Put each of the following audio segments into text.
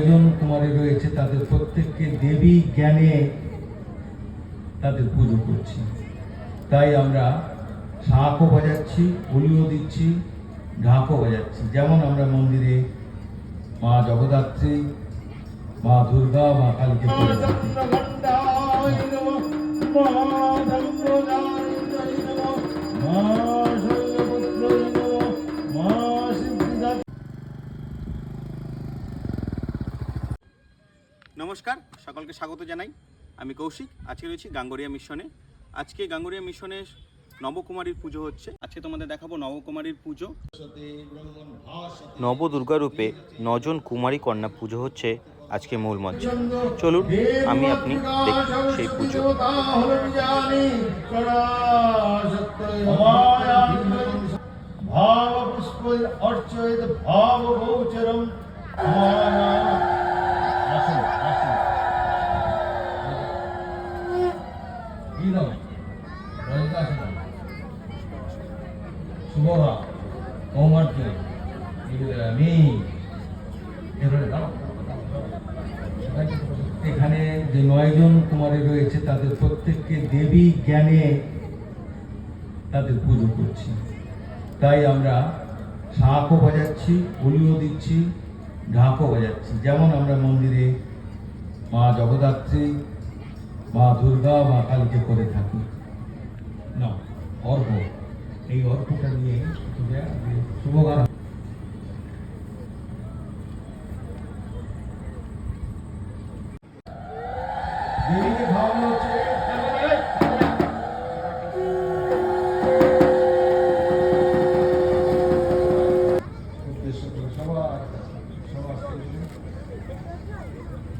ছয়জন কুমারী রয়েছে তাদের প্রত্যেককে দেবী জ্ঞানে তাদের পুজো করছি। তাই আমরা শাঁখও বাজাচ্ছি, অলিও দিচ্ছি, ঢাকও বাজাচ্ছি। যেমন আমরা মন্দিরে মা জগদ্ধাত্রী, মা দুর্গা, মা কালীকে পুজো নমস্কার সকলকে স্বাগত জানাই। আমি কৌশিক আজকে রয়েছি গাঙ্গরিয়া মিশনে। আজকে গাঙ্গরিয়া মিশনে নবকুমারীর পুজো হচ্ছে। আজকে তোমাদের দেখাবো নবকুমারীর পুজো। নবদুর্গা রূপে নজন কুমারী কন্যা পুজো হচ্ছে আজকে মূল মঞ্চে। চলুন আমি আপনি দেখি সেই পুজো। ভাব পুষ্প অর্চয়িত ভাব গোচরম শুভরা দাও এখানে যে নয়জন কুমারী রয়েছে, তাদের প্রত্যেককে দেবী জ্ঞানে তাদের পুজো করছি। তাই আমরা শাঁখও বাজাচ্ছি বলিও দিচ্ছি, ঢাকও বাজাচ্ছি। যেমন আমরা মন্দিরে মা জগদ্ধাত্রী, মা দুর্গা, মা কালীকে করে থাকি। না অর্ঘ 이거 국장님 이제 주보가 미리 가운데로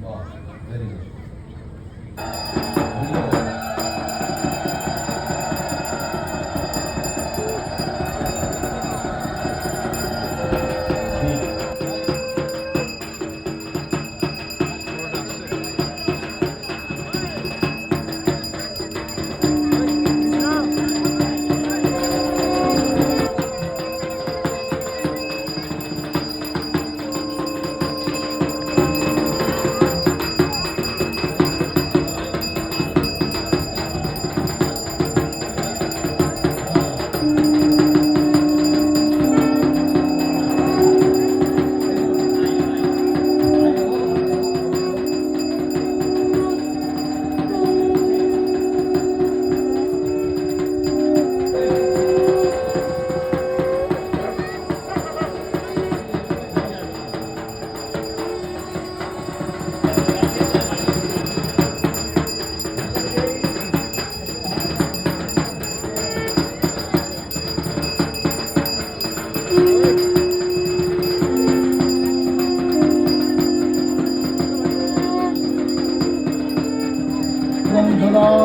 와, 내리고.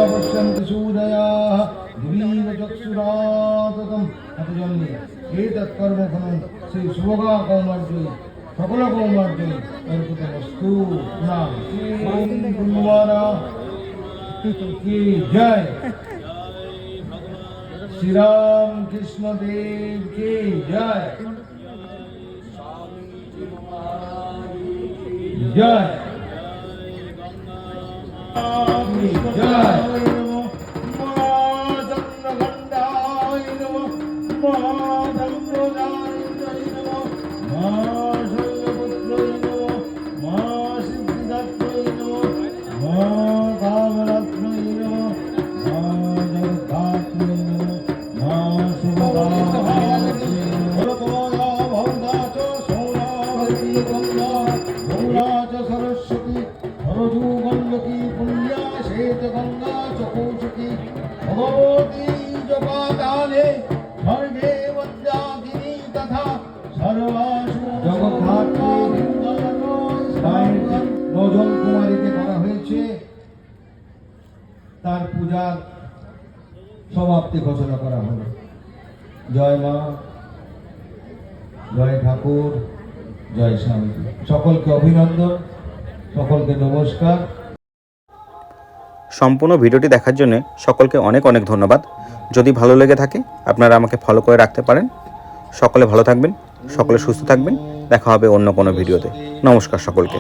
पश्यन्ति सूरयाः दिवीव चक्षुराततम् हतजन्ये एतत्कर्मफलं श्रीशुभगा कौमार्जयि सकलकौमार्जयि अर्पितमस्तु ना ॐ गुरुवारा की जय श्री राम कृष्ण देव की जय जय जय সরজু গণ্ডকী পুণ্যা শ্বেত গঙ্গা চকৌচকী, ভগবতী জপাদানে স্বর্গে বদ্যাদিনী তথা সর্বাসু জগদ্ধাত্রী নজন কুমারীকে করা হয়েছে। তার পূজার সমাপ্তি ঘোষণা করা হলো। জয় মা, জয় ঠাকুর, জয় স্বামী। সকলকে অভিনন্দন। সকলকে নমস্কার। সম্পূর্ণ ভিডিওটি দেখার জন্য সকলকে অনেক অনেক ধন্যবাদ। যদি ভালো লেগে থাকে আপনারা আমাকে ফলো করে রাখতে পারেন। সকলে ভালো থাকবেন সকলে সুস্থ থাকবেন। দেখা হবে অন্য কোনো ভিডিওতে। নমস্কার সকলকে।